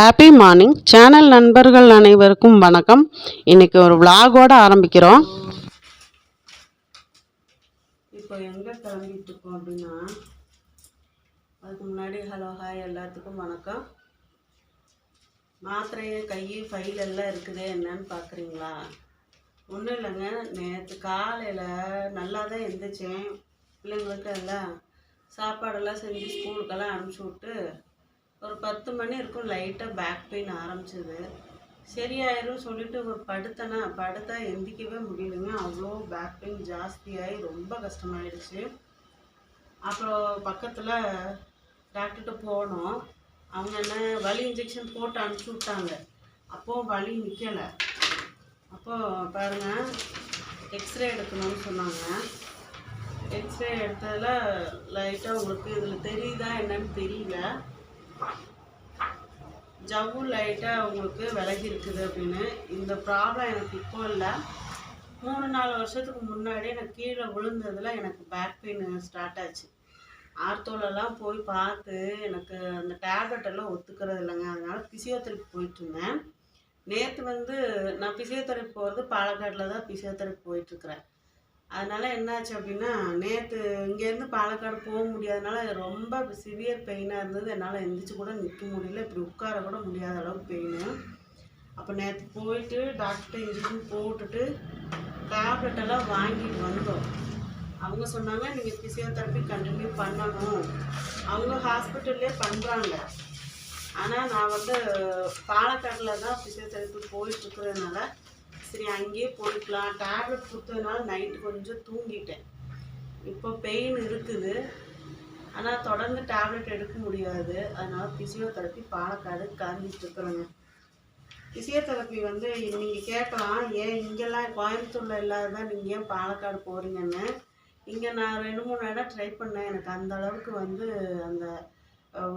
Happy morning channel நண்பர்கள் அனைவருக்கும் வணக்கம். இன்னைக்கு ஒரு விலாகோட ஆரம்பிக்கிறோம். இப்போ எங்கே கிளம்பிட்டு இருக்கோம் அப்படின்னா அதுக்கு முன்னாடி ஹலோ ஹாய் எல்லாத்துக்கும் வணக்கம். மாத்திரையை கை ஃபைல் எல்லாம் இருக்குது என்னன்னு பார்க்குறீங்களா ஒன்றும் இல்லைங்க. நேற்று காலையில் நல்லா தான் எழுந்திரிச்சேன் பிள்ளைங்களுக்கு எல்லாம் சாப்பாடெல்லாம் செஞ்சு ஸ்கூலுக்கெல்லாம் அனுப்பிச்சி விட்டு ஒரு பத்து மணி இருக்கும் லைட்டாக பேக் பெயின் ஆரம்பிச்சது. சரியாயிரும் சொல்லிட்டு படுத்தனா படுத்தா எந்திக்கவே முடியலைங்க. அவ்வளோ பேக் பெயின் ஜாஸ்தியாகி ரொம்ப கஷ்டமாயிடுச்சு. அப்புறம் பக்கத்தில் டாக்டர்கிட்ட போனோம். அவங்க என்ன வலி இன்ஜெக்ஷன் போட்டு அனுப்பிச்சி விட்டாங்க. அப்போது வலி நிற்கலை அப்போது பாருங்கள் எக்ஸ்ரே எடுக்கணும்னு சொன்னாங்க. எக்ஸ்ரே எடுத்ததில் லைட்டாக உங்களுக்கு இதில் தெரியுதா என்னன்னு தெரியல. ஜவ்வு லைட்டாக உங்களுக்கு விலகி இருக்குது அப்படின்னு. இந்த ப்ராப்ளம் எனக்கு இப்போ இல்லை. மூணு நாலு வருஷத்துக்கு முன்னாடி எனக்கு கீழே விழுந்ததில் எனக்கு பேக் பெயின் ஸ்டார்ட் ஆச்சு. ஆர்த்தோலெல்லாம் போய் பார்த்து எனக்கு அந்த டேப்லெட் எல்லாம் ஒத்துக்கிறது இல்லைங்க. அதனால் ஃபிசியோதெரப்பி போயிட்டு இருந்தேன். நேற்று வந்து நான் ஃபிசியோதெரப்பி போகிறது பாலக்காட்டில் தான் ஃபிசியோதெரப்பி போயிட்டுருக்குறேன் அதனால் என்னாச்சு அப்படின்னா நேற்று இங்கேருந்து பாலக்காடு போக முடியாதனால ரொம்ப சிவியர் பெயினாக இருந்தது. என்னால் எந்திரிச்சு கூட நிற்க முடியல. இப்படி உட்கார கூட முடியாத அளவுக்கு பெயின் அப்போ நேற்று போயிட்டு டாக்டர்கிட்ட இன்ஜெக்ஷன் போட்டுட்டு டேப்லெட் எல்லாம் வாங்கிட்டு வந்தோம். அவங்க சொன்னாங்க நீங்கள் ஃபிசியோதெரப்பி கண்டினியூ பண்ணணும். அவங்க ஹாஸ்பிட்டல்லே பண்ணுறாங்க ஆனால் நான் வந்து பாலக்காட்டில் தான் ஃபிசியோதெரப்பி போயிட்டுருக்கிறதுனால சரி அங்கேயே போய்க்கலாம். டேப்லெட் கொடுத்ததுனால நைட்டு கொஞ்சம் தூங்கிட்டேன். இப்போ பெயின் இருக்குது. ஆனால் தொடர்ந்து டேப்லெட் எடுக்க முடியாது. அதனால் ஃபிசியோதெரப்பி பாலக்காடு கிளம்பிட்டு இருக்கிறேங்க. ஃபிசியோதெரப்பி வந்து நீங்கள் கேட்கலாம். ஏன் இங்கெல்லாம் கோயம்புத்தூரில் இல்லாததான் நீங்கள் ஏன் பாலக்காடு போகிறீங்கன்னு இங்கே நான் ரெண்டு மூணு இடம் ட்ரை பண்ணேன். எனக்கு அந்த அளவுக்கு வந்து அந்த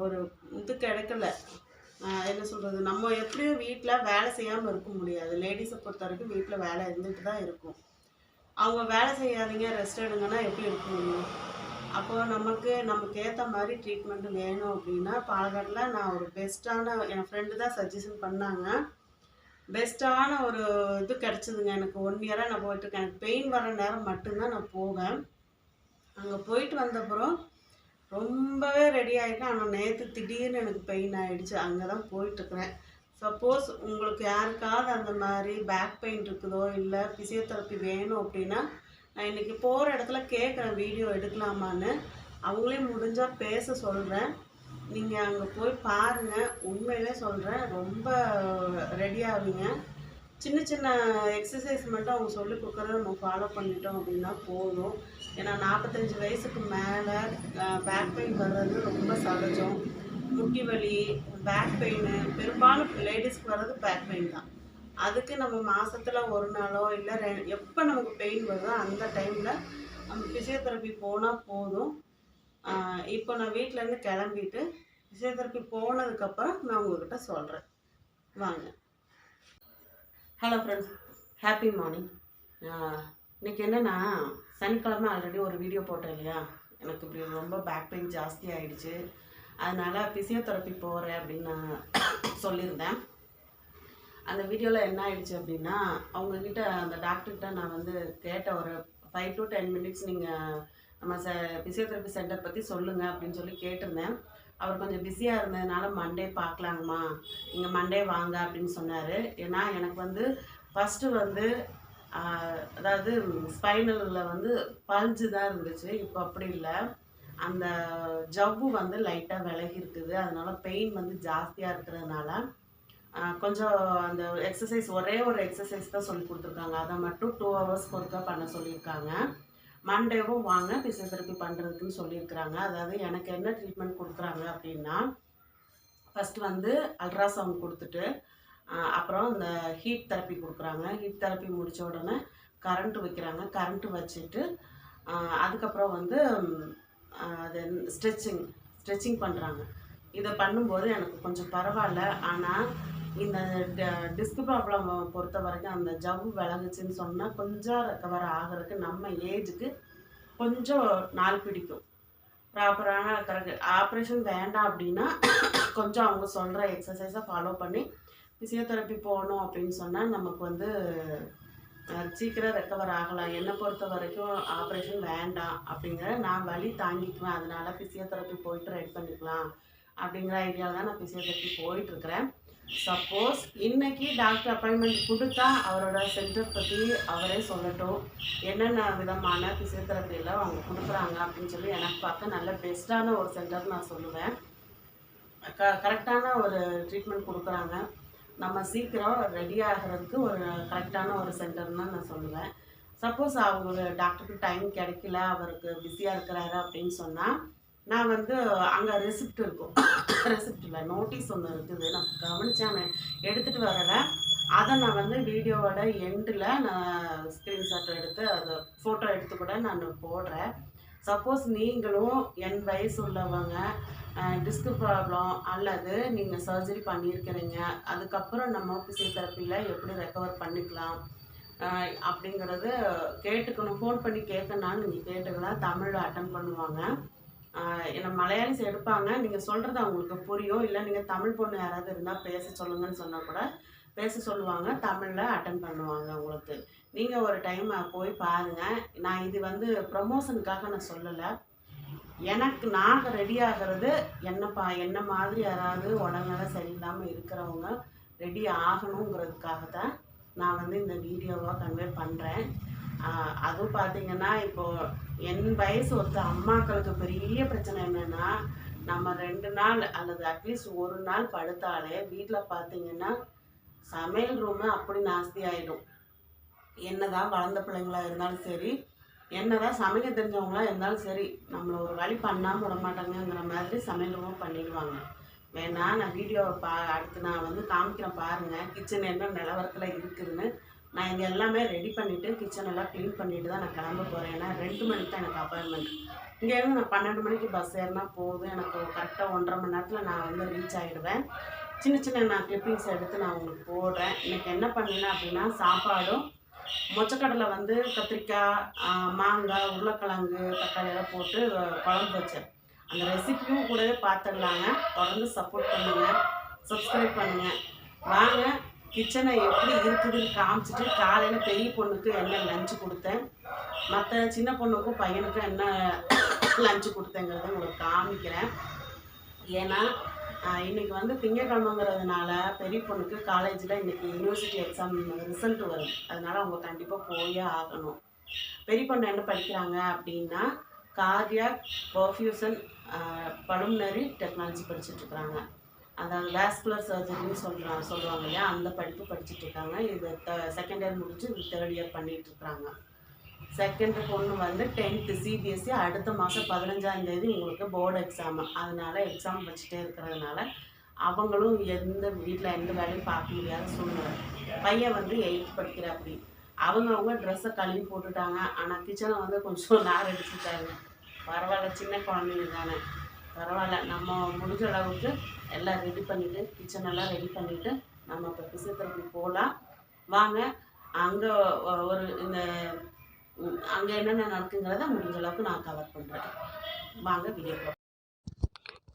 ஒரு இது கிடைக்கல. என்ன சொல்கிறது நம்ம எப்படியும் வீட்டில் வேலை செய்யாமல் இருக்க முடியாது. லேடிஸை பொறுத்த வரைக்கும் வீட்டில் வேலை இருந்துட்டு தான் இருக்கும். அவங்க வேலை செய்யாதீங்க ரெஸ்ட் எடுங்கன்னா எப்படி இருக்க முடியும்? அப்போது நமக்கு நமக்கு ஏற்ற மாதிரி ட்ரீட்மெண்ட் வேணும் அப்படின்னா பாலக்காட்டில் நான் ஒரு பெஸ்ட்டான என் ஃப்ரெண்டு தான் சஜஷன் பண்ணாங்க. பெஸ்ட்டான ஒரு இது கிடச்சிதுங்க. எனக்கு ஒன் இயராக நான் போயிட்டுருக்கேன் எனக்கு பெயின் வர நேரம் மட்டும்தான் நான் போவேன். அங்கே போயிட்டு வந்தப்புறம் ரொம்பவே ரெடி ஆகிட்டேன் ஆனால் நேற்று திடீர்னு எனக்கு பெயின் ஆகிடுச்சு அங்கே தான் போயிட்டுருக்குறேன். சப்போஸ் உங்களுக்கு யாருக்காவது அந்த மாதிரி பேக் பெயின் இருக்குதோ இல்லை ஃபிசியோதெரப்பி வேணும் அப்படின்னா நான் இன்றைக்கி போகிற இடத்துல கேட்குறேன் வீடியோ எடுக்கலாமான்னு. அவங்களே முடிஞ்சால் பேச சொல்கிறேன் நீங்கள் அங்கே போய் பாருங்கள் உண்மையிலே சொல்கிறேன் ரொம்ப ரெடி ஆவீங்க. சின்ன சின்ன எக்ஸசைஸ் மட்டும் அவங்க சொல்லி கொடுக்குறத நம்ம ஃபாலோ பண்ணிட்டோம் அப்படின்னா போதும். ஏன்னா நாற்பத்தஞ்சு வயசுக்கு மேலே பேக் பெயின் வர்றது ரொம்ப சகஜம். முட்டி வலி பேக் பெயின் பெரும்பாலும் லேடிஸ்க்கு வர்றது பேக் பெயின் தான். அதுக்கு நம்ம மாதத்தில் ஒரு நாளோ இல்லை ரெ எப்போ நமக்கு பெயின் வருதோ அந்த டைமில் நம்ம ஃபிசியோதெரப்பி போனால் போதும். இப்போ நான் வீட்டிலேருந்து கிளம்பிட்டு ஃபிசியோதெரப்பி போனதுக்கப்புறம் நான் உங்ககிட்ட சொல்கிறேன் வாங்க. ஹலோ ஃப்ரெண்ட்ஸ் ஹாப்பி மார்னிங் இன்னைக்கு என்னென்னா சனிக்கிழமை ஆல்ரெடி ஒரு வீடியோ போட்டேன் இல்லையா? எனக்கு இப்படி ரொம்ப பேக் பெயின் ஜாஸ்தி ஆகிடுச்சு அதனால் ஃபிசியோதெரப்பி போகிறேன் அப்படின்னு நான் சொல்லியிருந்தேன். அந்த வீடியோவில் என்ன ஆயிடுச்சு அப்படின்னா அவங்கக்கிட்ட அந்த டாக்டர்கிட்ட நான் வந்து கேட்ட ஒரு ஃபைவ் டு டென் மினிட்ஸ் நீங்கள் நம்ம ச ஃபிசியோதெரப்பி சென்டர் பற்றி சொல்லுங்கள் அப்படின்னு சொல்லி கேட்டிருந்தேன். அவர் கொஞ்சம் பிஸியாக இருந்ததுனால மண்டே பார்க்கலாங்கம்மா. நீங்கள் மண்டே வாங்க அப்படின்னு சொன்னார். ஏன்னா எனக்கு வந்து ஃபஸ்ட்டு வந்து அதாவது ஸ்பைனலில் வந்து பல்ஜு தான் இருந்துச்சு. இப்போ அப்படி இல்லை. அந்த ஜவ்வு வந்து லைட்டாக விலகி இருக்குது. அதனால் பெயின் வந்து ஜாஸ்தியாக இருக்கிறதுனால கொஞ்சம் அந்த எக்ஸசைஸ் ஒரே ஒரு எக்ஸசைஸ் தான் சொல்லி கொடுத்துருக்காங்க. அதை மட்டும் டூ ஹவர்ஸ் ஒருக்கா பண்ண சொல்லியிருக்காங்க. மண்டேவும் வாங்க ஃபிசியோதெரப்பி பண்ணுறதுக்குன்னு சொல்லியிருக்கிறாங்க. அதாவது எனக்கு என்ன ட்ரீட்மெண்ட் கொடுக்குறாங்க அப்படின்னா ஃபஸ்ட்டு வந்து அல்ட்ராசவுண்ட் கொடுத்துட்டு அப்புறம் இந்த ஹீட் தெரப்பி கொடுக்குறாங்க. ஹீட் தெரப்பி முடித்த உடனே கரண்ட்டு வைக்கிறாங்க. கரண்ட்டு வச்சுட்டு அதுக்கப்புறம் வந்து அது ஸ்ட்ரெச்சிங் ஸ்ட்ரெச்சிங் பண்ணுறாங்க இதை பண்ணும்போது எனக்கு கொஞ்சம் பரவாயில்ல. ஆனால் இந்த டிஸ்க் ப்ராப்ளம் பொறுத்த வரைக்கும் அந்த ஜவ்வு விலகுச்சுன்னு சொன்னால் கொஞ்சம் ரெக்கவர் ஆகிறதுக்கு நம்ம ஏஜுக்கு கொஞ்சம் நாள் பிடிக்கும். ப்ராப்பரான கரெக்ட் ஆப்ரேஷன் வேண்டாம் அப்படின்னா கொஞ்சம் அவங்க சொல்கிற எக்ஸசைஸை ஃபாலோ பண்ணி ஃபிசியோதெரப்பி போகணும் அப்படின்னு சொன்னால் நமக்கு வந்து சீக்கிரம் ரெக்கவர் ஆகலாம். என்னை பொறுத்த வரைக்கும் ஆப்ரேஷன் வேண்டாம் அப்படிங்கிற நான் வலி தாங்கிக்குவேன். அதனால் ஃபிசியோதெரப்பி போயிட்டு ரெடி பண்ணிக்கலாம் அப்படிங்கிற ஐடியாவில் தான் நான் ஃபிசியோதெரப்பி போயிட்டுருக்கிறேன் சப்போஸ் இன்னைக்கு டாக்டர் அப்பாயின்மெண்ட் கொடுத்தா அவரோட சென்டர் பற்றி அவரே சொல்லட்டும். என்னென்ன விதமான ஃபிசியோதெரப்பியில் அவங்க கொடுக்குறாங்க அப்படின்னு சொல்லி எனக்கு பார்க்க நல்ல பெஸ்ட்டான ஒரு சென்டர் நான் சொல்லுவேன். க கரெக்டான ஒரு ட்ரீட்மெண்ட் கொடுக்குறாங்க. நம்ம சீக்கிரம் ரெடி ஆகிறதுக்கு ஒரு கரெக்டான ஒரு சென்டர்னு நான் சொல்லுவேன். சப்போஸ் அவங்க டாக்டருக்கு டைம் கிடைக்கல அவருக்கு பிஸியாக இருக்கிறாரு அப்படின்னு சொன்னால் நான் வந்து அங்கே ரெசிப்ட் இருக்கும். ரெசிப்ட் இல்லை நோட்டீஸ் ஒன்று இருக்குது. நான் கவனிச்சேன் நான் எடுத்துகிட்டு வரலை. அதை நான் வந்து வீடியோவோட எண்டில் நான் ஸ்க்ரீன்ஷாட் எடுத்து அதை ஃபோட்டோ எடுத்து கூட நான் போடுறேன். சப்போஸ் நீங்களும் என் வயசு உள்ளவங்க டிஸ்க் ப்ராப்ளம் அல்லது நீங்கள் சர்ஜரி பண்ணியிருக்கிறீங்க. அதுக்கப்புறம் நம்ம ஃபிசியோதெரப்பியில் எப்படி ரெக்கவர் பண்ணிக்கலாம்? அப்படிங்கிறது கேட்டுக்கணும். ஃபோன் பண்ணி கேட்கணும்னா நீங்கள் கேட்டுக்கலாம். தமிழில் அட்டன் பண்ணுவாங்க. என்ன மலையாளிஸ் எடுப்பாங்க. நீங்கள் சொல்கிறது அவங்களுக்கு புரியும். இல்லை நீங்கள் தமிழ் பொண்ணு யாராவது இருந்தால் பேச சொல்லுங்கன்னு சொன்னால் கூட பேச சொல்லுவாங்க. தமிழில் அட்டன் பண்ணுவாங்க உங்களுக்கு நீங்கள் ஒரு டைம் போய் பாருங்கள் நான் இது வந்து ப்ரமோஷனுக்காக நான் சொல்லலை. எனக்கு நாங்கள் ரெடி ஆகிறது என்ன பா என்ன மாதிரி யாராவது உடல்நல சரியில்லாமல் இருக்கிறவங்க ரெடி ஆகணுங்கிறதுக்காக தான் நான் வந்து இந்த வீடியோவை கன்வே பண்ணுறேன் அதுவும் பார்த்தீங்கன்னா இப்போது என் வயசு ஒருத்த அம்மாக்களுக்கு பெரிய பிரச்சனை என்னென்னா நம்ம ரெண்டு நாள் அல்லது அட்லீஸ்ட் ஒரு நாள் படுத்தாலே வீட்டில் பார்த்தீங்கன்னா சமையல் ரூமு அப்படி நாஸ்தி ஆகிடும் என்னதான் வளர்ந்த பிள்ளைங்களா இருந்தாலும் சரி என்னதான் சமைக்க தெரிஞ்சவங்களா இருந்தாலும் சரி நம்மளை ஒரு வழி பண்ணாமல் விட மாட்டாங்கங்கிற மாதிரி சமையல் ரூமும் பண்ணிடுவாங்க. வேணா நான் வீடியோவை பா அடுத்து நான் வந்து காமிக்கிறேன் பாருங்கள் கிச்சன் என்ன நிலவரத்தில் இருக்குதுன்னு நான் இங்கே எல்லாமே ரெடி பண்ணிவிட்டு கிச்சன் எல்லாம் க்ளீன் பண்ணிவிட்டு தான் நான் கிளம்ப போகிறேன் ஏன்னா ரெண்டு மணிக்கு தான் எனக்கு அப்பாயின்மெண்ட் இங்கேருந்து நான் பன்னெண்டு மணிக்கு பஸ் ஏறினா போதும். எனக்கு கரெக்டாக ஒன்றரை மணி நேரத்தில் நான் வந்து ரீச் ஆகிடுவேன் சின்ன சின்ன நான் கிளிப்பிங்ஸ் எடுத்து நான் உங்களுக்கு போடுறேன். இன்றைக்கி என்ன பண்ணினேன் அப்படின்னா சாப்பாடும் மொச்சக்கடலை வந்து கத்திரிக்காய் மாங்காய் உருளைக்கிழங்கு தக்காளி எல்லாம் போட்டு குழம்பு வச்சேன். அந்த ரெசிபியும் கூடவே பார்த்துடலாங்க. தொடர்ந்து சப்போர்ட் பண்ணுங்கள் சப்ஸ்கிரைப் பண்ணுங்கள் வாங்க. கிச்சனை எப்படி இருக்குதுன்னு காமிச்சிட்டு காலையில் பெரிய பொண்ணுக்கு என்ன லஞ்சு கொடுத்தேன். மற்ற சின்ன பொண்ணுக்கும் பையனுக்கும் என்ன லஞ்சு கொடுத்தேங்கிறத உங்களுக்கு காமிக்கிறேன். ஏன்னா இன்றைக்கி வந்து திங்கக்கிழமைங்கிறதுனால பெரிய பொண்ணுக்கு காலேஜில் இன்றைக்கி யூனிவர்சிட்டி எக்ஸாம் ரிசல்ட் வரும். அதனால் அவங்க கண்டிப்பாக போயே ஆகணும். பெரிய பொண்ணு என்ன படிக்கிறாங்க அப்படின்னா கார்டியாக் பர்ஃபியூசன் பலுமினரி டெக்னாலஜி படிச்சுட்டு இருக்காங்க அதாவது வேஸ்குலர் சர்ஜரின்னு சொல்கிறாங்க சொல்லுவாங்க இல்லையா? அந்த படிப்பு படிச்சுட்டு இருக்காங்க. இது செகண்ட் இயர் முடிச்சு தேர்ட் இயர் பண்ணிட்டு இருக்காங்க. செகண்ட் பொண்ணு வந்து டென்த்து சிபிஎஸ்சி அடுத்த மாதம் பதினஞ்சாந்தேதி உங்களுக்கு போர்டு எக்ஸாமு அதனால எக்ஸாம் வச்சுட்டே இருக்கிறதுனால அவங்களும் எந்த வீட்டில் எந்த வேலையும் பார்க்க முடியாத சூழ்நிலை. பையன் வந்து எயித் படிக்கிற அப்படி அவங்கவுங்க ட்ரெஸ்ஸை கழுவி போட்டுட்டாங்க. ஆனால் கிச்சனை வந்து கொஞ்சம் நார் அடிச்சுட்டாங்க பரவாயில்ல சின்ன குழந்தைங்க தானே. பரவாயில்ல. நம்ம முடிஞ்ச அளவுக்கு எல்லாம் ரெடி பண்ணிவிட்டு கிச்சனெல்லாம் ரெடி பண்ணிவிட்டு நம்ம இப்போ பிசியோதெரப்பி போகலாம் வாங்க. அங்கே ஒரு இந்த அங்கே என்னென்ன நடக்குங்கிறத முடிஞ்ச அளவுக்கு நான் கவர் பண்ணுறேன் வாங்க வீடியோ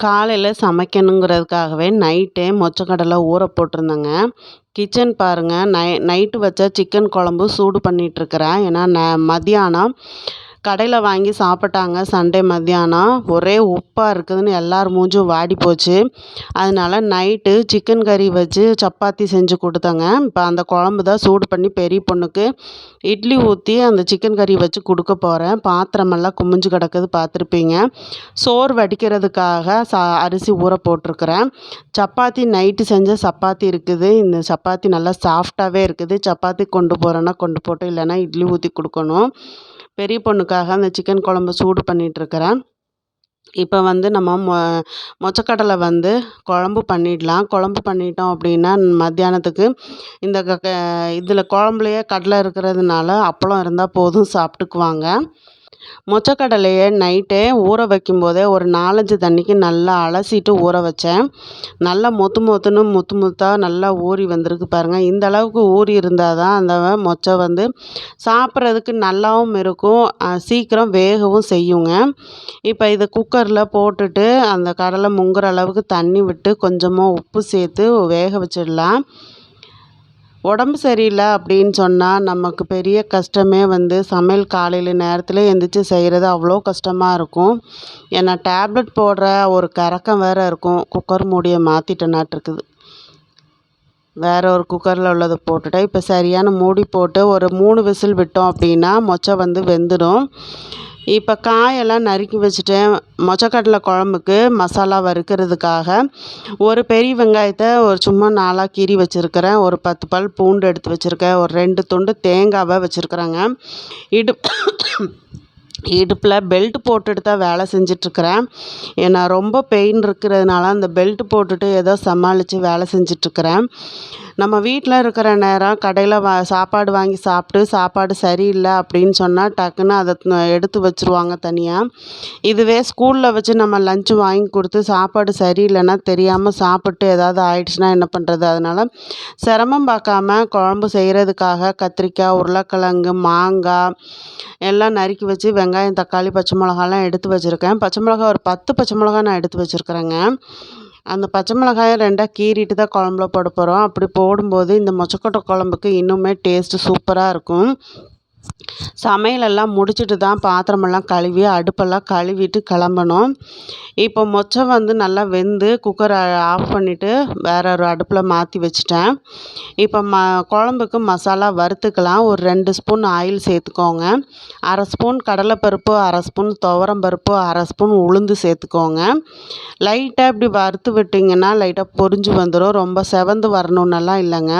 காலையில் சமைக்கணுங்கிறதுக்காகவே நைட்டே மொச்சக்கடலை ஊற போட்டிருந்தேங்க. கிச்சன் பாருங்கள் நை நைட்டு வச்ச சிக்கன் குழம்பு சூடு பண்ணிகிட்ருக்கிறேன் ஏன்னா ந மதியானம் கடையில் வாங்கி சாப்பிட்டாங்க சண்டே மத்தியானம். ஒரே உப்பாக இருக்குதுன்னு எல்லார் மூஞ்சும் வாடி போச்சு. அதனால நைட்டு சிக்கன் கறி வச்சு சப்பாத்தி செஞ்சு கொடுத்தேங்க. இப்போ அந்த குழம்பு தான் சூடு பண்ணி பெரிய பொண்ணுக்கு. இட்லி ஊற்றி அந்த சிக்கன் கறி வச்சு கொடுக்க போகிறேன் பாத்திரமெல்லாம் குமிஞ்சு கிடக்குது பார்த்துருப்பீங்க. சோறு வடிக்கிறதுக்காக சா அரிசி ஊற போட்டிருக்கிறேன். சப்பாத்தி நைட்டு செஞ்ச சப்பாத்தி இருக்குது. இந்த சப்பாத்தி நல்லா சாஃப்டாகவே இருக்குது. சப்பாத்தி கொண்டு போகிறேன்னா கொண்டு போட்டு இல்லைன்னா இட்லி ஊற்றி கொடுக்கணும். பெரிய பொண்ணுக்காக அந்த சிக்கன் குழம்பு சூடு பண்ணிகிட்ருக்கிறேன் இப்போ வந்து நம்ம மொ மொச்சக்கடலை வந்து குழம்பு பண்ணிடலாம். குழம்பு பண்ணிட்டோம் அப்படின்னா மத்தியானத்துக்கு இந்த க க இதில் குழம்புலையே கடலை இருக்கிறதுனால அப்பளம் இருந்தால் போதும் சாப்பிட்டுக்குவாங்க. மொச்சக்கடலையை நைட்டே ஊற வைக்கும்போதே ஒரு நாலஞ்சு தண்ணிக்கு நல்லா அலசிட்டு ஊற வச்சேன். நல்லா மொத்து மொத்துன்னு முத்து முத்தாக நல்லா ஊறி வந்திருக்கு பாருங்கள் இந்த அளவுக்கு ஊறி இருந்தால் தான் அந்த மொச்சை வந்து சாப்பிட்றதுக்கு நல்லாவும் இருக்கும். சீக்கிரம் வேகவும் செய்யுங்க. இப்போ இதை குக்கரில் போட்டுட்டு அந்த கடலை முங்குற அளவுக்கு தண்ணி விட்டு கொஞ்சமாக உப்பு சேர்த்து வேக வச்சிடலாம். உடம்பு சரியில்லை அப்படின்னு சொன்னால் நமக்கு பெரிய கஷ்டமே வந்து சமையல் காலையில் நேரத்தில் எழுந்திரிச்சி செய்கிறது அவ்வளோ கஷ்டமாக இருக்கும். ஏன்னா டேப்லெட் போடுற ஒரு கரக்கம் வேறு இருக்கும். குக்கர் மூடியை மாற்றிட்டேனாட்டிருக்குது வேறு ஒரு குக்கரில் உள்ளதை போட்டுட்டேன் இப்போ சரியான மூடி போட்டு ஒரு மூணு விசில் விட்டோம் அப்படின்னா மொச்சை வந்து வெந்துடும். இப்போ காயெல்லாம் நறுக்கி வச்சுட்டேன். மொச்சக்கடலை குழம்புக்கு மசாலா வறுக்கிறதுக்காக ஒரு பெரிய வெங்காயத்தை ஒரு சும்மா நாலாக கீறி வச்சுருக்கிறேன். ஒரு பத்து பல் பூண்டு எடுத்து வச்சுருக்கேன். ஒரு ரெண்டு துண்டு தேங்காவை வச்சுருக்குறேங்க. இடு இடுப்பில் பெல்ட் போட்டுட்டு தான் வேலை செஞ்சிட்ருக்கிறேன். ஏன்னா ரொம்ப பெயின் இருக்கிறதுனால அந்த பெல்ட் போட்டுட்டு ஏதோ சமாளித்து வேலை செஞ்சிட்ருக்கிறேன். நம்ம வீட்டில் இருக்கிற நேரம் கடையில் வா சாப்பாடு வாங்கி சாப்பிட்டு சாப்பாடு சரியில்லை அப்படின்னு சொன்னால் டக்குன்னு அதை எடுத்து வச்சுருவாங்க தனியாக இதுவே ஸ்கூலில் வச்சு நம்ம லஞ்சு வாங்கி கொடுத்து சாப்பாடு சரியில்லைன்னா தெரியாமல் சாப்பிட்டு ஏதாவது ஆயிடுச்சுன்னா என்ன பண்ணுறது அதனால் சிரமம் பார்க்காம குழம்பு செய்கிறதுக்காக கத்திரிக்காய் உருளைக்கிழங்கு மாங்காய் எல்லாம் நறுக்கி வச்சு வெங்காயம் தக்காளி பச்சை மிளகாலாம் எடுத்து வச்சுருக்கேன். பச்சை மிளகா ஒரு பத்து பச்சை மிளகா நான் எடுத்து வச்சுருக்குறேங்க. அந்த பச்சை மிளகாயை ரெண்டாக கீறிட்டு தான் குழம்புல போட போகிறோம் அப்படி போடும்போது இந்த மொச்சக்கொட்டை குழம்புக்கு இன்னுமே டேஸ்ட்டு சூப்பராக இருக்கும். சமையலெல்லாம் முடிச்சுட்டு தான் பாத்திரமெல்லாம் கழுவி அடுப்பெல்லாம் கழுவிட்டு கிளம்பணும். இப்போ மொச்சை வந்து நல்லா வெந்து குக்கரை ஆஃப் பண்ணிவிட்டு வேற ஒரு அடுப்பில் மாற்றி வச்சுட்டேன். இப்போ ம குழம்புக்கு மசாலா வறுத்துக்கலாம். ஒரு ரெண்டு ஸ்பூன் ஆயில் சேர்த்துக்கோங்க. அரை ஸ்பூன் கடலைப்பருப்பு அரை ஸ்பூன் துவரம்பருப்பு அரை ஸ்பூன் உளுந்து சேர்த்துக்கோங்க. லைட்டாக இப்படி வறுத்து விட்டிங்கன்னா லைட்டாக பொரிஞ்சு வந்துடும் ரொம்ப செவந்து வரணுன்னெல்லாம் இல்லைங்க.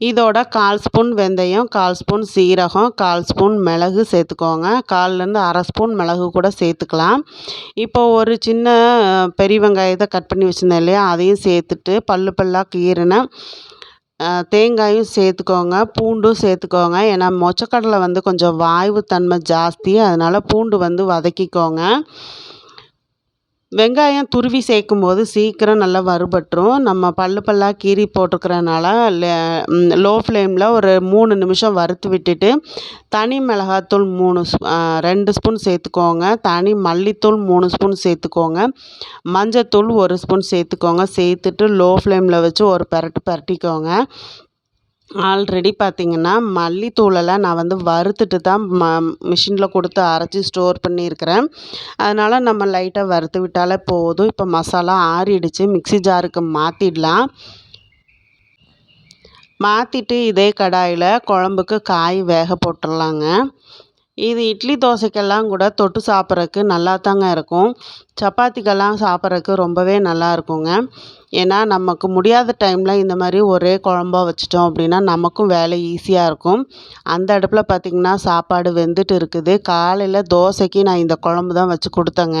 இதோட கால் ஸ்பூன் வெந்தயம் கால் ஸ்பூன் சீரகம் கால் ஸ்பூன் மிளகு சேர்த்துக்கோங்க. கால்லேருந்து அரை ஸ்பூன் மிளகு கூட சேர்த்துக்கலாம். இப்போ ஒரு சின்ன பெரிய வெங்காயத்தை கட் பண்ணி வச்சுருந்தேன் இல்லையா? அதையும் சேர்த்துட்டு பல்லு பல்லாக கீறினேன் தேங்காயும் சேர்த்துக்கோங்க. பூண்டும் சேர்த்துக்கோங்க. ஏன்னா மொச்சக்கடலை வந்து கொஞ்சம் வாய்வு தன்மை ஜாஸ்தி. அதனால் பூண்டு வந்து வதக்கிக்கோங்க. வெங்காயம் துருவி சேர்க்கும் போது சீக்கிரம் நல்லா வறுபட்டுரும். நம்ம பல்லு பல்லாக கீறி போட்டிருக்கறனால லோ ஃப்ளேமில் ஒரு மூணு நிமிஷம் வறுத்து விட்டுட்டு தனி மிளகாத்தூள் மூணு ரெண்டு ஸ்பூன் சேர்த்துக்கோங்க. தனி மல்லித்தூள் மூணு ஸ்பூன் சேர்த்துக்கோங்க. மஞ்சத்தூள் ஒரு ஸ்பூன் சேர்த்துக்கோங்க. சேர்த்துட்டு லோ ஃப்ளேமில் வச்சு ஒரு பெரட்டு பெரட்டிக்கோங்க. ஆல்ரெடி பார்த்திங்கன்னா மல்லித்தூளெல்லாம் நான் வந்து வறுத்துட்டு தான் ம மிஷினில் கொடுத்து அரைச்சி ஸ்டோர் பண்ணியிருக்கிறேன். அதனால் நம்ம லைட்டாக வறுத்து விட்டாலே போதும். இப்போ மசாலா ஆறிடுச்சு. மிக்ஸி ஜாருக்கு மாற்றிடலாம் மாற்றிட்டு இதே கடாயில் குழம்புக்கு காய் வேக போட்டுடலாங்க. இது இட்லி தோசைக்கெல்லாம் கூட தொட்டு சாப்பிட்றக்கு நல்லா தாங்க இருக்கும். சப்பாத்திக்கெல்லாம் சாப்பிட்றக்கு ரொம்பவே நல்லா இருக்குங்க. ஏன்னா நமக்கு முடியாத டைமில் இந்த மாதிரி ஒரே குழம்பா வச்சிட்டோம் அப்படின்னா நமக்கும் வேலை ஈஸியாக இருக்கும். அந்த அடுப்பில் பார்த்திங்கன்னா சாப்பாடு வெந்துட்டு இருக்குது. காலையில் தோசைக்கு நான் இந்த குழம்பு தான் வச்சு கொடுத்தேங்க.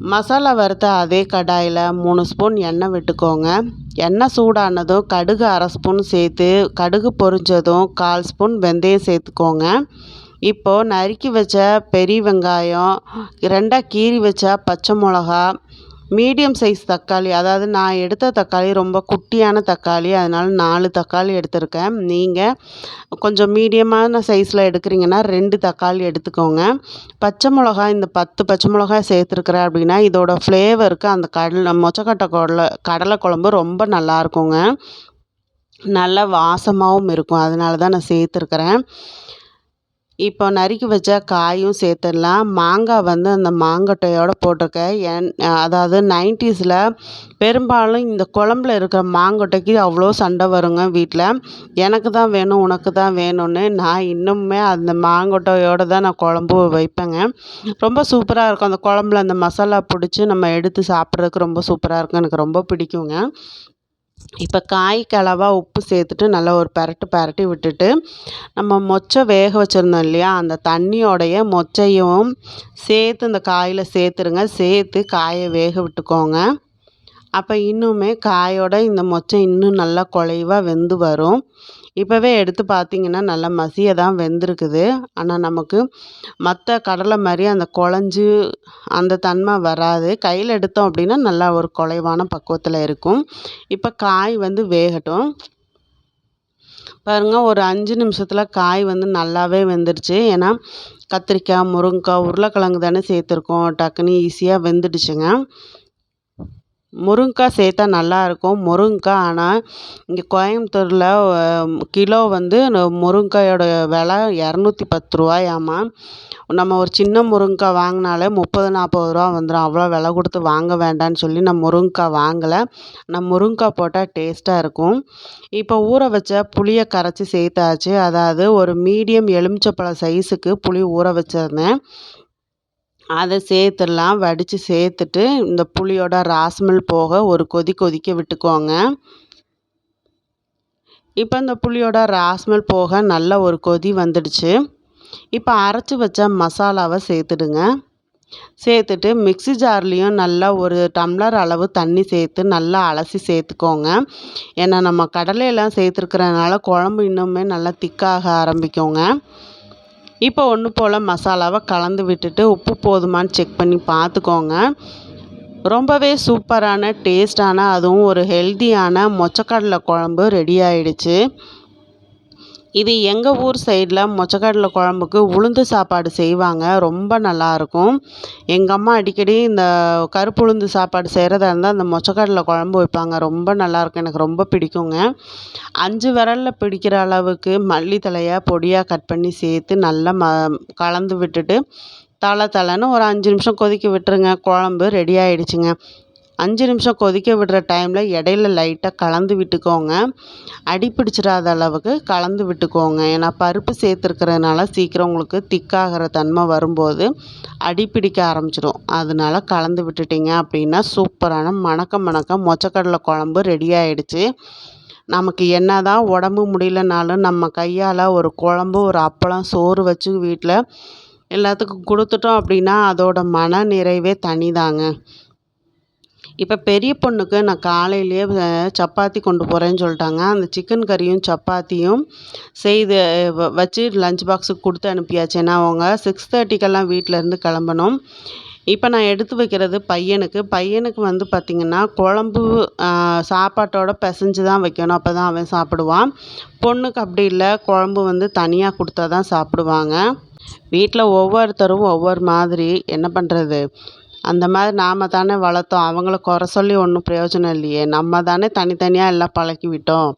மசாலா வறுத்த அதே கடாயில் மூணு ஸ்பூன் எண்ணெய் விட்டுக்கோங்க. எண்ணெய் சூடானதும் கடுகு அரை ஸ்பூன் சேர்த்து கடுகு பொரிஞ்சதும் கால் ஸ்பூன் வெந்தயம் சேர்த்துக்கோங்க. இப்போது நறுக்கி வச்ச பெரிய வெங்காயம் ரெண்டாக கீறி வச்ச பச்சை மிளகா மீடியம் சைஸ் தக்காளி அதாவது நான் எடுத்த தக்காளி ரொம்ப குட்டியான தக்காளி அதனால் நாலு தக்காளி எடுத்திருக்கேன். நீங்கள் கொஞ்சம் மீடியமான சைஸில் எடுக்கிறீங்கன்னா ரெண்டு தக்காளி எடுத்துக்கோங்க. பச்சை மிளகாய் இந்த பத்து பச்சை மிளகாய் சேர்த்துருக்குறேன் அப்படின்னா இதோட ஃப்ளேவருக்கு அந்த கடலை மொச்சக்கட்டை கடலை கடலை குழம்பு ரொம்ப நல்லாயிருக்குங்க நல்ல வாசமாகவும் இருக்கும். அதனால தான் நான் சேர்த்துருக்குறேன். இப்போ நறுக்கி வச்ச காயும் சேர்த்துடலாம். மாங்காய் வந்து அந்த மாங்கொட்டையோடு போட்டிருக்கேன். என் அதாவது நைன்ட்டீஸில் பெரும்பாலும் இந்த குழம்புல இருக்கிற மாங்கொட்டைக்கு அவ்வளோ சண்டை வருங்க வீட்டில் எனக்கு தான் வேணும் உனக்கு தான் வேணும்னு நான் இன்னுமே அந்த மாங்கொட்டையோடு தான் நான் குழம்பு வைப்பேங்க. ரொம்ப சூப்பராக இருக்கும். அந்த குழம்புல அந்த மசாலா பிடிச்சி நம்ம எடுத்து சாப்பிட்றதுக்கு ரொம்ப சூப்பராக இருக்கும். எனக்கு ரொம்ப பிடிக்குங்க. இப்போ காய்க்கு அளவாக உப்பு சேர்த்துட்டு நல்லா ஒரு பெரட்டு பெரட்டி விட்டுட்டு நம்ம மொச்சை வேக வச்சுருந்தோம் இல்லையா? அந்த தண்ணியோடைய மொச்சையும் சேர்த்து இந்த காயில் சேர்த்துருங்க. சேர்த்து காயை வேக விட்டுக்கோங்க. அப்போ இன்னுமே காயோட இந்த மொச்சை இன்னும் நல்லா குழைவா வெந்து வரும். இப்போவே எடுத்து பார்த்தீங்கன்னா நல்லா மசிய தான் வெந்திருக்குது. ஆனால் நமக்கு மற்ற கடலை மாதிரி அந்த குழஞ்சி அந்த தன்மை வராது. கையில் எடுத்தோம் அப்படின்னா நல்லா ஒரு குலைவான பக்குவத்தில் இருக்கும். இப்போ காய் வந்து வேகட்டும். பாருங்கள் ஒரு அஞ்சு நிமிஷத்தில் காய் வந்து நல்லாவே வெந்துடுச்சு ஏன்னா கத்திரிக்காய் முருங்கைக்காய் உருளைக்கிழங்கு தானே சேர்த்துருக்கோம். டக்குன்னு ஈஸியாக வெந்துடுச்சுங்க. முருங்கக்காய் சேர்த்தா நல்லாயிருக்கும் முருங்கைக்காய் ஆனால் இங்கே கோயம்புத்தூரில் கிலோ வந்து முருங்கக்காயோட வெலை இரநூத்தி பத்து ரூபாயாம்மா. நம்ம ஒரு சின்ன முருங்கக்காய் வாங்கினாலே முப்பது நாற்பது ரூபா வந்துடும் அவ்வளோ வெலை கொடுத்து வாங்க வேண்டாம்னு சொல்லி நான் முருங்கைக்காய் வாங்கலை. நான் முருங்கைக்காய் போட்டால் டேஸ்ட்டாக இருக்கும். இப்போ ஊற வச்ச புளியை கரைச்சி சேர்த்தாச்சு. அதாவது ஒரு மீடியம் எலுமிச்சப்பழம் சைஸுக்கு புளி ஊற வச்சுருந்தேன். அதை சேர்த்துடலாம். வடித்து சேர்த்துட்டு இந்த புளியோட ராஸ்மல் போக ஒரு கொதி கொதிக்க விட்டுக்கோங்க. இப்போ இந்த புளியோட ராஸ்மல் போக நல்ல ஒரு கொதி வந்துடுச்சு. இப்போ அரைச்சி வச்ச மசாலாவை சேர்த்துடுங்க. சேர்த்துட்டு மிக்ஸி ஜார்லேயும் நல்லா ஒரு டம்ளர் அளவு தண்ணி சேர்த்து நல்லா அலசி சேர்த்துக்கோங்க. ஏன்னா நம்ம கடலையெல்லாம் சேர்த்துருக்கிறதுனால குழம்பு இன்னுமே நல்லா திக்காக ஆரம்பிக்குங்க. இப்போ ஒன்று போல் மசாலாவை கலந்து விட்டுட்டு உப்பு போதுமான்னு செக் பண்ணி பார்த்துக்கோங்க. ரொம்பவே சூப்பரான டேஸ்டான அதுவும் ஒரு ஹெல்த்தியான மொச்சக்கடலை குழம்பு ரெடி ஆயிடுச்சு. இது எங்கள் ஊர் சைடில் மொச்சக்கடலை குழம்புக்கு உளுந்து சாப்பாடு செய்வாங்க. ரொம்ப நல்லாயிருக்கும். எங்கள் அம்மா அடிக்கடி இந்த கருப்பு உளுந்து சாப்பாடு செய்கிறதா இருந்தால் அந்த மொச்சக்கடலை குழம்பு வைப்பாங்க. ரொம்ப நல்லாயிருக்கும். எனக்கு ரொம்ப பிடிக்குங்க. அஞ்சு விரலில் பிடிக்கிற அளவுக்கு மல்லித்தலையை பொடியாக கட் பண்ணி சேர்த்து நல்லா ம கலந்து விட்டுட்டு தலை தலைன்னு ஒரு அஞ்சு நிமிஷம் கொதிக்க விட்டுருங்க. குழம்பு ரெடி ஆகிடுச்சிங்க அஞ்சு நிமிஷம் கொதிக்க விடுற டைமில் இடையில லைட்டாக கலந்து விட்டுக்கோங்க. அடி பிடிச்சிடாத அளவுக்கு கலந்து விட்டுக்கோங்க. ஏன்னா பருப்பு சேர்த்துருக்கறதுனால சீக்கிரம் உங்களுக்கு திக்காகிற தன்மை வரும்போது அடி பிடிக்க ஆரம்பிச்சிடும். அதனால கலந்து விட்டுட்டிங்க அப்படின்னா சூப்பரான மணக்க மணக்க மொச்சக்கடலை குழம்பு ரெடி ஆகிடுச்சு நமக்கு என்ன தான் உடம்பு முடியலனாலும் நம்ம கையால் ஒரு குழம்பு ஒரு அப்பளம் சோறு வச்சு வீட்டில் எல்லாத்துக்கும் கொடுத்துட்டோம் அப்படின்னா அதோட மன நிறைவே தனிதாங்க. இப்போ பெரிய பொண்ணுக்கு நான் காலையிலேயே சப்பாத்தி கொண்டு போகிறேன்னு சொல்லிட்டாங்க. அந்த சிக்கன் கறியும் சப்பாத்தியும் செய்து வ வச்சு லஞ்ச் பாக்ஸுக்கு கொடுத்து அனுப்பியாச்சு. ஏன்னா அவங்க சிக்ஸ் தேர்ட்டிக்கெல்லாம் வீட்டிலேருந்து கிளம்பணும். இப்போ நான் எடுத்து வைக்கிறது பையனுக்கு. பையனுக்கு வந்து பார்த்திங்கன்னா குழம்பு சாப்பாட்டோட பிசைஞ்சு தான் வைக்கணும். அப்போ தான் அவன் சாப்பிடுவான். பொண்ணுக்கு அப்படி இல்லை. குழம்பு வந்து தனியாக கொடுத்தா தான் சாப்பிடுவாங்க. வீட்டில் ஒவ்வொருத்தரும் ஒவ்வொரு மாதிரி என்ன பண்ணுறது அந்த மாதிரி நாம் தானே வளர்த்தோம். அவங்கள குறை சொல்லி ஒன்றும் பிரயோஜனம் இல்லையே. நம்ம தானே தனித்தனியாக எல்லாம் பழக்கி விட்டோம்.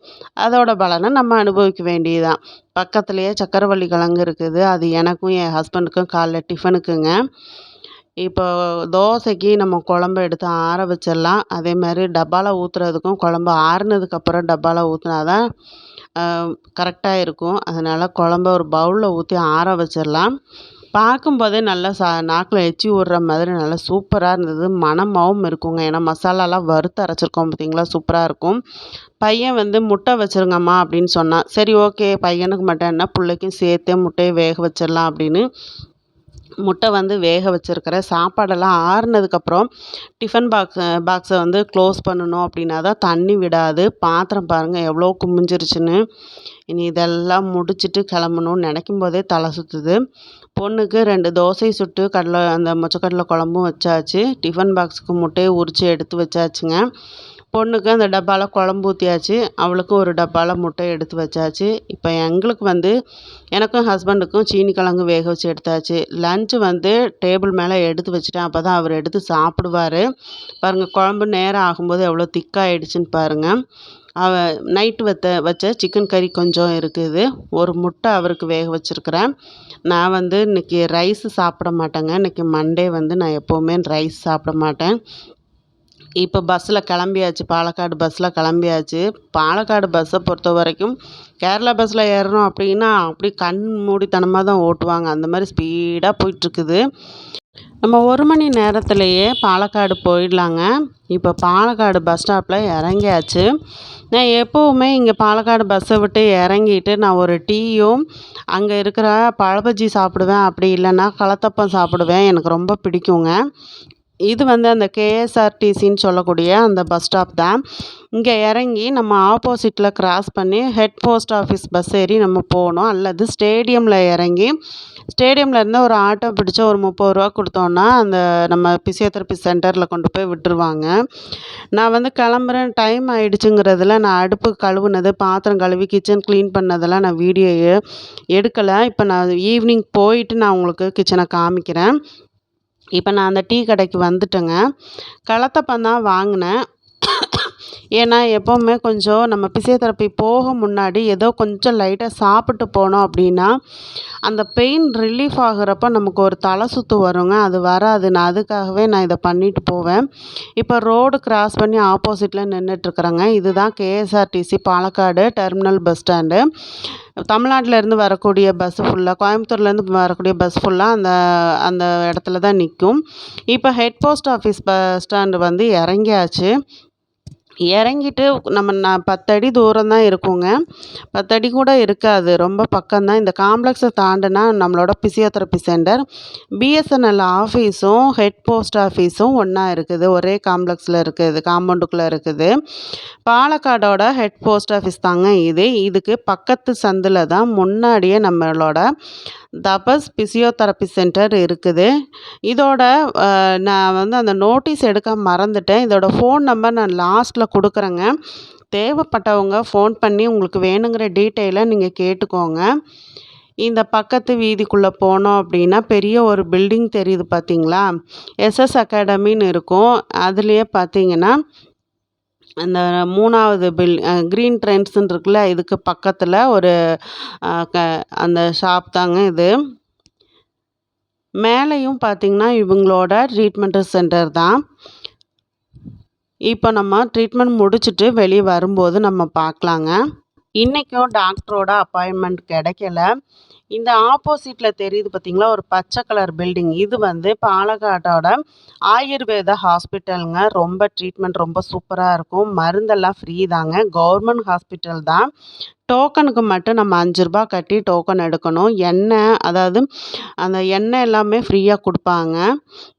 அதோட பலனை நம்ம அனுபவிக்க வேண்டியது தான் பக்கத்துலேயே சக்கரவள்ளி கிழங்கு இருக்குது. அது எனக்கும் என் ஹஸ்பண்டுக்கும் காலைல டிஃபனுக்குங்க இப்போ தோசைக்கு நம்ம குழம்பு எடுத்து ஆற வச்சிடலாம். அதே மாதிரி டப்பாவில் ஊற்றுறதுக்கும் குழம்பு ஆறுனதுக்கப்புறம் டப்பாவில் ஊற்றினா தான் கரெக்டாக இருக்கும். அதனால் குழம்ப ஒரு பவுலில் ஊற்றி ஆற வச்சிடலாம். பார்க்கும்போதே நல்லா சா நாக்கில் எச்சி ஊறுற மாதிரி நல்லா சூப்பராக இருந்தது. மணமாகவும் இருக்குங்க. ஏன்னா மசாலாலாம் வறுத்து அரைச்சிருக்கோம் பார்த்தீங்களா சூப்பராக இருக்கும். பையன் வந்து முட்டை வச்சுருங்கம்மா அப்படின்னு சொன்னான். சரி ஓகே. பையனுக்கு மட்டும் என்ன? பிள்ளைக்கும் சேர்த்தே முட்டையை வேக வச்சிடலாம் அப்படின்னு. முட்டை வந்து வேக வச்சுருக்கிறேன். சாப்பாடெல்லாம் ஆறுனதுக்கப்புறம் டிஃபன் பாக்ஸ் பாக்ஸை வந்து க்ளோஸ் பண்ணணும் அப்படின்னா தான் தண்ணி விடாது. பாத்திரம் பாருங்கள் எவ்வளோ குமிஞ்சிருச்சுன்னு. இனி இதெல்லாம் முடிச்சுட்டு கிளம்பணும்னு நினைக்கும் போதே தலை சுற்றுது பொண்ணுக்கு ரெண்டு தோசை சுட்டு கடலை அந்த மொச்சக்கடலை குழம்பும் வச்சாச்சு. டிஃபன் பாக்ஸுக்கு முட்டையை உரித்து எடுத்து வச்சாச்சுங்க. பொண்ணுக்கு அந்த டப்பாவில் குழம்பு ஊற்றியாச்சு அவளுக்கும் ஒரு டப்பாவில் முட்டை எடுத்து வச்சாச்சு. இப்போ எங்களுக்கு வந்து எனக்கும் ஹஸ்பண்டுக்கும் சீனி கிழங்கு வேக வச்சு எடுத்தாச்சு. லஞ்சு வந்து டேபிள் மேலே எடுத்து வச்சுட்டேன். அப்போ தான் அவர் எடுத்து சாப்பிடுவார். பாருங்கள் குழம்பு நேரம் ஆகும்போது எவ்வளோ திக்காகிடுச்சின்னு பாருங்கள் அவ நைட்டு வத்த வச்ச சிக்கன் கறி கொஞ்சம் இருக்குது. ஒரு முட்டை அவருக்கு வேக வச்சுருக்கிறேன். நான் வந்து இன்றைக்கி ரைஸு சாப்பிட மாட்டேங்க. இன்றைக்கி மண்டே வந்து நான் எப்போவுமே ரைஸ் சாப்பிட மாட்டேன். இப்போ பஸ்ஸில் கிளம்பியாச்சு. பாலக்காடு பஸ்ஸில் கிளம்பியாச்சு. பாலக்காடு பஸ்ஸை பொறுத்த வரைக்கும் கேரளா பஸ்ஸில் ஏறணும் அப்படின்னா அப்படி கண் மூடித்தனமாக தான் ஓட்டுவாங்க. அந்த மாதிரி ஸ்பீடாக போயிட்டுருக்குது. நம்ம ஒரு மணி நேரத்துலையே பாலக்காடு போயிடலாங்க. இப்போ பாலக்காடு பஸ் ஸ்டாப்பில் இறங்கியாச்சு. நான் எப்போவுமே இங்கே பாலக்காடு பஸ்ஸை விட்டு இறங்கிட்டு நான் ஒரு டீயும் அங்கே இருக்கிற பழபஜ்ஜி சாப்பிடுவேன். அப்படி இல்லைன்னா களத்தப்பம் சாப்பிடுவேன். எனக்கு ரொம்ப பிடிக்குங்க. இது வந்து அந்த கேஎஸ்ஆர்டிசின்னு சொல்லக்கூடிய அந்த பஸ் ஸ்டாப் தான். இங்கே இறங்கி நம்ம ஆப்போசிட்டில் கிராஸ் பண்ணி ஹெட் போஸ்ட் ஆஃபீஸ் பஸ் ஏறி நம்ம போகணும். அல்லது ஸ்டேடியமில் இறங்கி ஸ்டேடியமில் இருந்து ஒரு ஆட்டோ பிடிச்சி ஒரு முப்பது ரூபா கொடுத்தோன்னா அந்த நம்ம பிசியோதெரப்பி சென்டரில் கொண்டு போய் விட்டுருவாங்க. நான் வந்து கிளம்புறேன் டைம் ஆயிடுச்சுங்கிறதுல நான் அடுப்பு கழுவுனது பாத்திரம் கழுவி கிச்சன் க்ளீன் பண்ணதெல்லாம் நான் வீடியோ எடுக்கலை. இப்போ நான் ஈவினிங் போயிட்டு நான் உங்களுக்கு கிச்சனை காமிக்கிறேன். இப்போ நான் அந்த டீ கடைக்கு வந்துட்டேங்க. கலத்தப்பந்தான் வாங்கினேன். ஏன்னா எப்போவுமே கொஞ்சம் நம்ம பிசியோதெரப்பி போக முன்னாடி ஏதோ கொஞ்சம் லைட்டாக சாப்பிட்டு போனோம் அப்படின்னா அந்த பெயின் ரிலீஃப் ஆகுறப்ப நமக்கு ஒரு தலை சுற்று வருங்க. அது வராது. நான் அதுக்காகவே நான் இதை பண்ணிட்டு போவேன். இப்போ ரோடு கிராஸ் பண்ணி ஆப்போசிட்டில் நின்றுட்டுருக்குறேங்க இதுதான் KSRTC Palakkad terminal bus stand தமிழ்நாட்டிலேருந்து வரக்கூடிய பஸ்ஸு ஃபுல்லாக கோயம்புத்தூர்லேருந்து வரக்கூடிய பஸ் ஃபுல்லாக அந்த அந்த இடத்துல தான் நிற்கும் இப்போ head post office bus stand வந்து இறங்கியாச்சு. இறங்கிட்டு நம்ம நான் பத்தடி தூரம் தான் இருக்குங்க. பத்தடி கூட இருக்காது. ரொம்ப பக்கம்தான் இந்த காம்ப்ளெக்ஸை தாண்டினா நம்மளோட பிசியோதெரப்பி சென்டர் பிஎஸ்என்எல் ஆஃபீஸும் ஹெட் போஸ்ட் ஆஃபீஸும் ஒன்றா இருக்குது. ஒரே காம்ப்ளெக்ஸில் இருக்குது. காம்பவுண்டுக்குள்ளே இருக்குது. பாலக்காடோட ஹெட் போஸ்ட் ஆஃபீஸ் தாங்க இது. இதுக்கு பக்கத்து சந்தில் தான் முன்னாடியே நம்மளோட தபஸ் பிசியோதெரப்பி சென்டர் இருக்குது. இதோட நான் வந்து அந்த நோட்டீஸ் எடுக்க மறந்துட்டேன். இதோட ஃபோன் நம்பர் நான் லாஸ்ட்டில் கொடுக்குறேங்க. தேவைப்பட்டவங்க ஃபோன் பண்ணி உங்களுக்கு வேணுங்கிற டீட்டெயிலை நீங்கள் கேட்டுக்கோங்க. இந்த பக்கத்து வீதிக்குள்ளே போனோம் அப்படின்னா பெரிய ஒரு பில்டிங் தெரியுது பார்த்தீங்களா எஸ்எஸ் அகாடமின்னு இருக்கும். அதுலேயே பார்த்தீங்கன்னா அந்த மூணாவது பில் க்ரீன் ட்ரெண்ட்ஸுன்னு இருக்குல்ல இதுக்கு பக்கத்தில் ஒரு க அந்த ஷாப் தாங்க இது. மேலேயும் பார்த்தீங்கன்னா இவங்களோட ட்ரீட்மெண்ட் சென்டர் தான். இப்போ நம்ம ட்ரீட்மெண்ட் முடிச்சுட்டு வெளியே வரும்போது நம்ம பார்க்கலாங்க இன்றைக்கும் டாக்டரோட அப்பாயின்மெண்ட் கிடைக்கல. இந்த ஆப்போசிட்டில் தெரியுது பார்த்தீங்களா ஒரு பச்சை கலர் பில்டிங் இது வந்து பாலக்காட்டோட ஆயுர்வேத ஹாஸ்பிட்டலுங்க ரொம்ப ட்ரீட்மெண்ட் ரொம்ப சூப்பராக இருக்கும். மருந்தெல்லாம் ஃப்ரீ தாங்க. கவர்மெண்ட் ஹாஸ்பிட்டல் தான். டோக்கனுக்கு மட்டும் நம்ம அஞ்சு ரூபா கட்டி டோக்கன் எடுக்கணும். எண்ணெய் அதாவது அந்த எண்ணெய் எல்லாமே ஃப்ரீயாக கொடுப்பாங்க.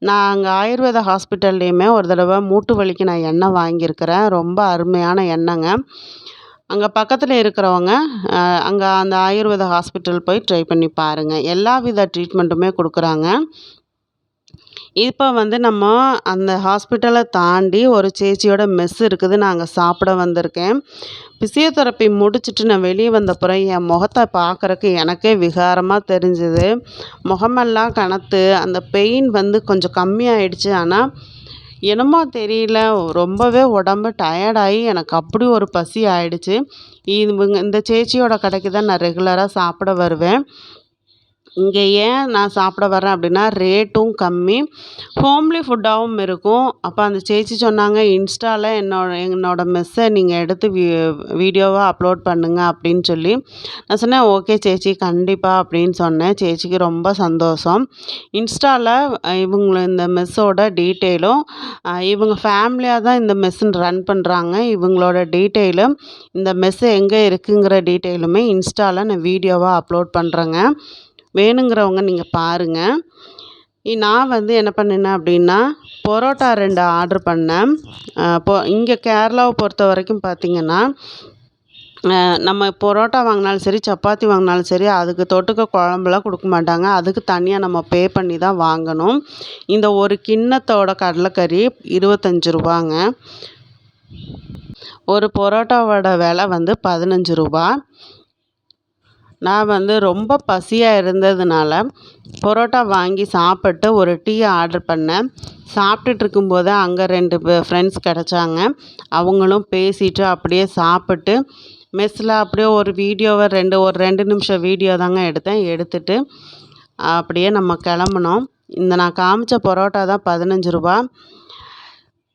நான் அங்கே ஆயுர்வேத ஹாஸ்பிட்டல்லையுமே ஒரு தடவை மூட்டு வலிக்கு நான் எண்ணெய் வாங்கியிருக்கிறேன். ரொம்ப அருமையான எண்ணெய்ங்க. அங்கே பக்கத்தில் இருக்கிறவங்க அங்கே அந்த ஆயுர்வேத ஹாஸ்பிட்டல் போய் ட்ரை பண்ணி பாருங்கள் எல்லா வித ட்ரீட்மெண்ட்டுமே கொடுக்குறாங்க. இப்போ வந்து நம்ம அந்த ஹாஸ்பிட்டலை தாண்டி ஒரு சேச்சியோட மெஸ் இருக்குது நான் அங்கே சாப்பிட வந்திருக்கேன். ஃபிசியோதெரப்பி முடிச்சுட்டு நான் வெளியே வந்தப்புறம் என் முகத்தை பார்க்குறக்கு எனக்கே விகாரமாக தெரிஞ்சுது. முகமெல்லாம் கனத்து அந்த பெயின் வந்து கொஞ்சம் கம்மியாயிடுச்சு. ஆனால் என்னமோ தெரியல. ரொம்பவே உடம்பு டயர்டாகி எனக்கு அப்படி ஒரு பசி ஆயிடுச்சு. இவங்க இந்த சேச்சியோட கடைக்கு தான் நான் ரெகுலராக சாப்பிட வருவேன். இங்கே ஏன் நான் சாப்பிட வரேன் அப்படின்னா ரேட்டும் கம்மி. ஹோம்லி ஃபுட்டாகவும் இருக்கும். அப்போ அந்த சேச்சி சொன்னாங்க இன்ஸ்டாவில் என்னோட என்னோடய மெஸ்ஸை நீங்கள் எடுத்து வீ வீடியோவாக அப்லோட் பண்ணுங்கள் அப்படின்னு சொல்லி. நான் சொன்னேன் ஓகே சேச்சி கண்டிப்பாக அப்படின்னு சொன்னேன். சேச்சிக்கு ரொம்ப சந்தோஷம். இன்ஸ்டாவில் இவங்கள இந்த மெஸ்ஸோட டீட்டெயிலும் இவங்க ஃபேமிலியாக தான் இந்த மெஸ்ஸுன்னு ரன் பண்ணுறாங்க இவங்களோட டீட்டெயிலும் இந்த மெஸ்ஸு எங்கே இருக்குங்கிற டீட்டெயிலுமே இன்ஸ்டாவில் நான் வீடியோவாக அப்லோட் பண்ணுறேங்க வேணுங்கிறவங்க நீங்கள் பாருங்கள் நான் வந்து என்ன பண்ணினேன் அப்படின்னா பரோட்டா ரெண்டு ஆர்ட்ரு பண்ணேன். இப்போ இங்கே கேரளாவை பொறுத்த வரைக்கும் பார்த்திங்கன்னா நம்ம பரோட்டா வாங்கினாலும் சரி சப்பாத்தி வாங்கினாலும் சரி அதுக்கு தொட்டுக்க குழம்புலாம் கொடுக்க மாட்டாங்க. அதுக்கு தனியாக நம்ம பே பண்ணி தான் வாங்கணும். இந்த ஒரு கிண்ணத்தோட கடலைக்கறி இருபத்தஞ்சி ரூபாங்க. ஒரு பரோட்டாவோட விலை வந்து பதினஞ்சு ரூபா. நான் வந்து ரொம்ப பசியாக இருந்ததுனால பரோட்டா வாங்கி சாப்பிட்டு ஒரு டீ ஆர்டர் பண்ணேன். சாப்பிட்டுட்டு போது அங்கே ரெண்டு ஃப்ரெண்ட்ஸ் கிடச்சாங்க. அவங்களும் பேசிட்டு அப்படியே சாப்பிட்டு மெஸ்ஸில் அப்படியே ஒரு வீடியோவை ரெண்டு ஒரு ரெண்டு நிமிஷம் வீடியோ தாங்க எடுத்தேன். எடுத்துட்டு அப்படியே நம்ம கிளம்புனோம். இந்த நான் காமிச்ச பரோட்டா தான் பதினஞ்சு ரூபா.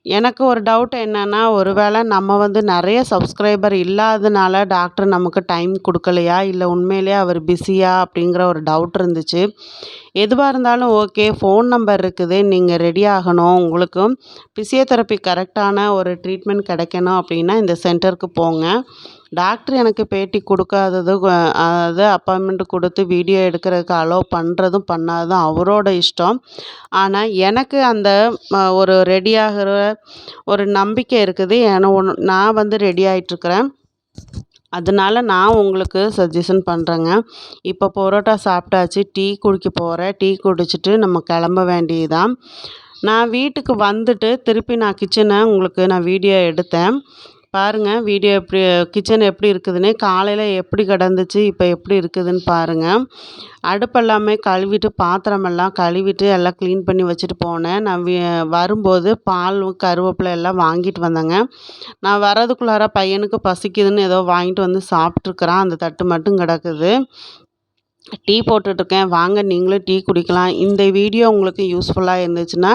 எனக்கு ஒரு டவுட் என்னென்னா ஒரு வேளை நம்ம வந்து நிறைய சப்ஸ்கிரைபர் இல்லாதனால டாக்டர் நமக்கு டைம் கொடுக்கலையா? இல்லை உண்மையிலேயே அவர் பிஸியா அப்படிங்கிற ஒரு டவுட் இருந்துச்சு. எதுவாக இருந்தாலும் ஓகே ஃபோன் நம்பர் இருக்குது நீங்கள் ரெடி ஆகணும். உங்களுக்கும் ஃபிசியோதெரப்பி கரெக்டான ஒரு ட்ரீட்மெண்ட் கிடைக்கணும் அப்படின்னா இந்த சென்டருக்கு போங்க. டாக்டர் எனக்கு பேட்டி கொடுக்காதது அது அப்பாயின்மெண்ட் கொடுத்து வீடியோ எடுக்கிறதுக்கு அலோவ் பண்ணுறதும் பண்ணாததும் அவரோட இஷ்டம். ஆனால் எனக்கு அந்த ஒரு ரெடியாகிற ஒரு நம்பிக்கை இருக்குது. ஏன்னா ஒன்று நான் வந்து ரெடி ஆகிட்ருக்குறேன் அதனால நான் உங்களுக்கு சஜஷன் பண்ணுறேங்க இப்போ பரோட்டா சாப்பிட்டாச்சு டீ குடிக்க போகிறேன் டீ குடிச்சிட்டு நம்ம கிளம்ப வேண்டியதுதான். நான் வீட்டுக்கு வந்துட்டு திருப்பி நான் கிச்சனை உங்களுக்கு நான் வீடியோ எடுத்தேன். பாருங்கள் வீடியோ எப்படி கிச்சன் எப்படி இருக்குதுன்னு காலையில் எப்படி கிடந்துச்சு இப்போ எப்படி இருக்குதுன்னு பாருங்கள் அடுப்பெல்லாமே கழுவிட்டு பாத்திரமெல்லாம் கழுவிட்டு எல்லாம் க்ளீன் பண்ணி வச்சுட்டு போனேன். நான் வரும்போது பால் கருவேப்பிலை எல்லாம் வாங்கிட்டு வந்தேங்க. நான் வரதுக்குள்ளார பையனுக்கு பசிக்குதுன்னு ஏதோ வாங்கிட்டு வந்து சாப்பிட்ருக்குறான் அந்த தட்டு மட்டும் கிடக்குது. டீ போட்டுட்ருக்கேன். வாங்க நீங்களும் டீ குடிக்கலாம். இந்த வீடியோ உங்களுக்கு யூஸ்ஃபுல்லாக இருந்துச்சுன்னா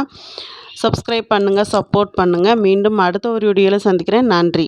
சப்ஸ்கிரைப் பண்ணுங்கள் சப்போர்ட் பண்ணுங்கள் மீண்டும் அடுத்த ஒரு வீடியோவில் சந்திக்கிறேன். நன்றி.